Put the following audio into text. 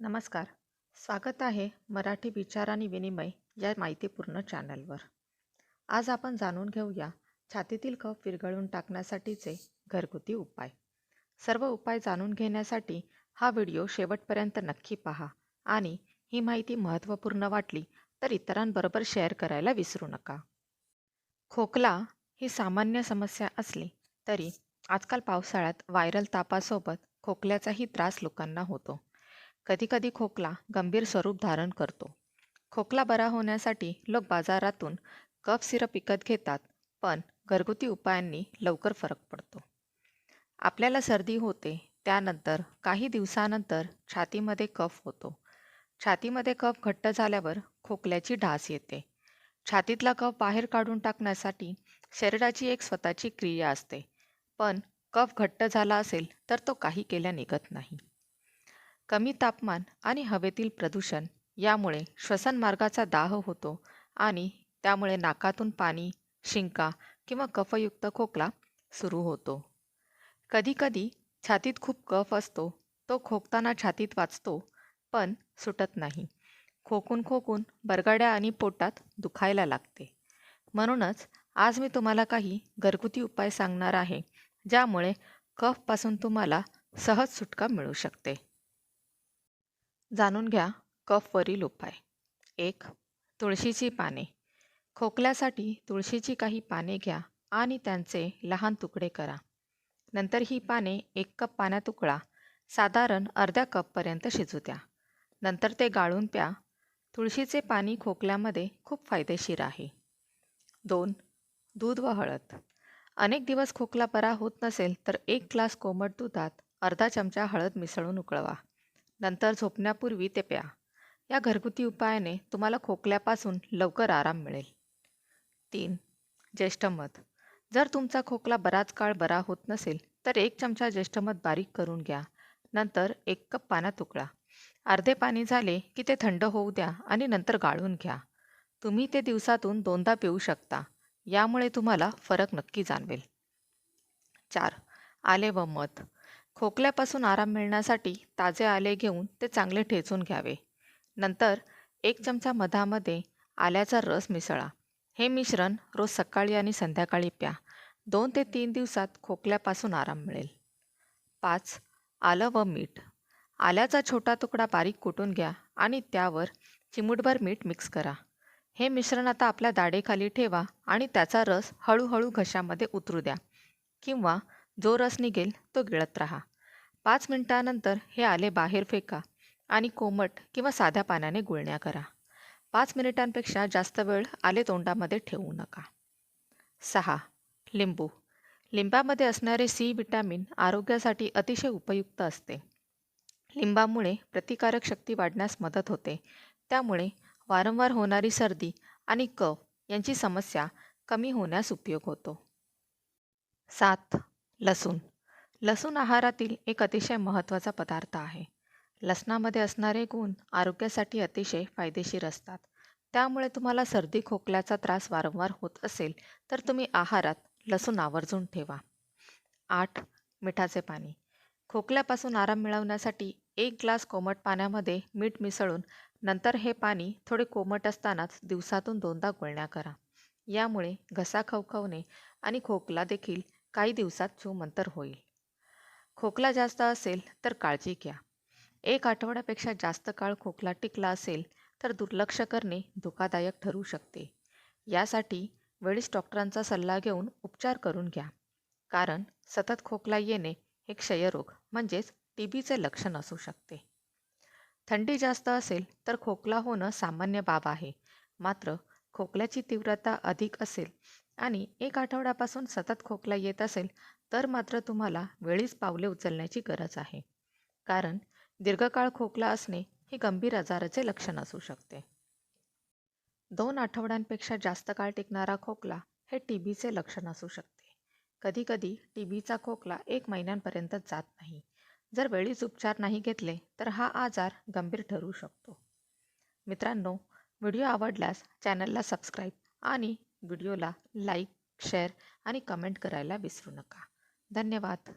नमस्कार. स्वागत आहे मराठी विचार आणि विनिमय या माहितीपूर्ण चॅनलवर. आज आपण जाणून घेऊया छातीतील कफ विरघळून टाकण्यासाठीचे घरगुती उपाय. सर्व उपाय जाणून घेण्यासाठी हा व्हिडिओ शेवटपर्यंत नक्की पहा आणि ही माहिती महत्त्वपूर्ण वाटली तर इतरांबरोबर शेअर करायला विसरू नका. खोकला ही सामान्य समस्या असली तरी आजकाल पावसाळ्यात व्हायरल तापासोबत खोकल्याचाही त्रास लोकांना होतो. कधीकधी खोकला गंभीर स्वरूप धारण करतो. खोकला बरा होण्यासाठी लोक बाजारातून कफ सिरप विकत घेतात पण घरगुती उपायांनी लवकर फरक पडतो. आपल्याला सर्दी होते त्यानंतर काही दिवसानंतर छातीमध्ये कफ होतो. छातीमध्ये कफ घट्ट झाल्यावर खोकल्याची ढास येते. छातीतला कफ बाहेर काढून टाकण्यासाठी शरीराची एक स्वतःची क्रिया असते. पण कफ घट्ट झाला असेल तर तो काही केल्या निघत नाही. कमी तापमान आणि हवेतील प्रदूषण यामुळे श्वसनमार्गाचा दाह होतो आणि त्यामुळे नाकातून पाणी शिंका किंवा कफयुक्त खोकला सुरू होतो. कधीकधी छातीत खूप कफ असतो तो खोकताना छातीत वाचतो पण सुटत नाही. खोकून खोकून बरगाड्या आणि पोटात दुखायला लागते. म्हणूनच आज मी तुम्हाला काही घरगुती उपाय सांगणार आहे ज्यामुळे कफपासून तुम्हाला सहज सुटका मिळू शकते. जाणून घ्या कफवरील उपाय. एक तुळशीची पाने. खोकल्यासाठी तुळशीची काही पाने घ्या आणि त्यांचे लहान तुकडे करा. नंतर ही पाने एक कप पाण्यात उकळा. साधारण अर्ध्या कपपर्यंत शिजू द्या. नंतर ते गाळून प्या. तुळशीचे पाणी खोकल्यामध्ये खूप फायदेशीर आहे. दोन दूध व हळद. अनेक दिवस खोकला बरा होत नसेल तर एक ग्लास कोमट दुधात अर्धा चमचा हळद मिसळून उकळवा. नंतर झोपण्यापूर्वी ते प्या. या घरगुती उपायाने तुम्हाला खोकल्यापासून लवकर आराम मिळेल. तीन. ज्येष्ठमध जर तुमचा खोकला बराच काळ बरा होत नसेल तर एक चमचा ज्येष्ठमध बारीक करून घ्या. नंतर एक कप पाण्यात उकळा. अर्धे पाणी झाले की ते थंड होऊ द्या आणि नंतर गाळून घ्या. तुम्ही ते दिवसातून दोनदा पिऊ शकता. यामुळे तुम्हाला फरक नक्की जाणवेल. चार. आले व मध. खोकल्यापासून आराम मिळण्यासाठी ताजे आले घेऊन ते चांगले ठेचून घ्यावे. नंतर एक चमचा मधामध्ये आल्याचा रस मिसळा. हे मिश्रण रोज सकाळी आणि संध्याकाळी प्या. दोन ते तीन दिवसात खोकल्यापासून आराम मिळेल. पाच आलं व मीठ. आल्याचा छोटा तुकडा बारीक कुटून घ्या आणि त्यावर चिमूटभर मीठ मिक्स करा. हे मिश्रण आता आपल्या दाढेखाली ठेवा आणि त्याचा रस हळूहळू घशामध्ये उतरू द्या किंवा जो रस निघेल तो गिळत राहा. पाच मिनिटानंतर हे आले बाहेर फेका आणि कोमट किंवा साध्या पाण्याने गुळण्या करा. पाच मिनिटांपेक्षा जास्त वेळ आले तोंडामध्ये ठेवू नका. सहा. लिंबू. लिंबामध्ये असणारे सी विटॅमिन आरोग्यासाठी अतिशय उपयुक्त असते. लिंबामुळे प्रतिकारक शक्ती वाढण्यास मदत होते. त्यामुळे वारंवार होणारी सर्दी आणि कफ यांची समस्या कमी होण्यास उपयोग होतो. सात. लसूण. लसूण आहारातील एक अतिशय महत्त्वाचा पदार्थ आहे. लसणामध्ये असणारे गुण आरोग्यासाठी अतिशय फायदेशीर असतात. त्यामुळे तुम्हाला सर्दी खोकल्याचा त्रास वारंवार होत असेल तर तुम्ही आहारात लसूण आवर्जून ठेवा. आठ. मिठाचे पाणी. खोकल्यापासून आराम मिळवण्यासाठी एक ग्लास कोमट पाण्यामध्ये मीठ मिसळून नंतर हे पाणी थोडे कोमट असतानाच दिवसातून दोनदा गुळण्या करा. यामुळे घसा खवखवणे आणि खोकला देखील काही दिवसात छूमंतर होईल. खोकला जास्त असेल तर काळजी घ्या. एक आठवड्यापेक्षा जास्त काळ खोकला टिकला असेल तर दुर्लक्ष करणे धोकादायक ठरू शकते. यासाठी वेळीच डॉक्टरांचा सल्ला घेऊन उपचार करून घ्या. कारण सतत खोकला येणे हे क्षयरोग म्हणजेच टी बीचे लक्षण असू शकते. थंडी जास्त असेल तर खोकला होणं सामान्य बाब आहे. मात्र खोकल्याची तीव्रता अधिक असेल आणि एक आठवड्यापासून सतत खोकला येत असेल तर मात्र तुम्हाला वेळीच पावले उचलण्याची गरज आहे. कारण दीर्घकाळ खोकला असणे हे गंभीर आजाराचे लक्षण असू शकते. दोन आठवड्यांपेक्षा जास्त काळ टिकणारा खोकला हे टी बीचे लक्षण असू शकते. कधीकधी टी बीचा खोकला एक महिन्यांपर्यंत जात नाही. जर वेळीच उपचार नाही घेतले तर हा आजार गंभीर ठरू शकतो. मित्रांनो व्हिडिओ आवडल्यास चॅनलला सबस्क्राईब आणि व्हिडिओला लाईक शेअर आणि कमेंट करायला विसरू नका. धन्यवाद.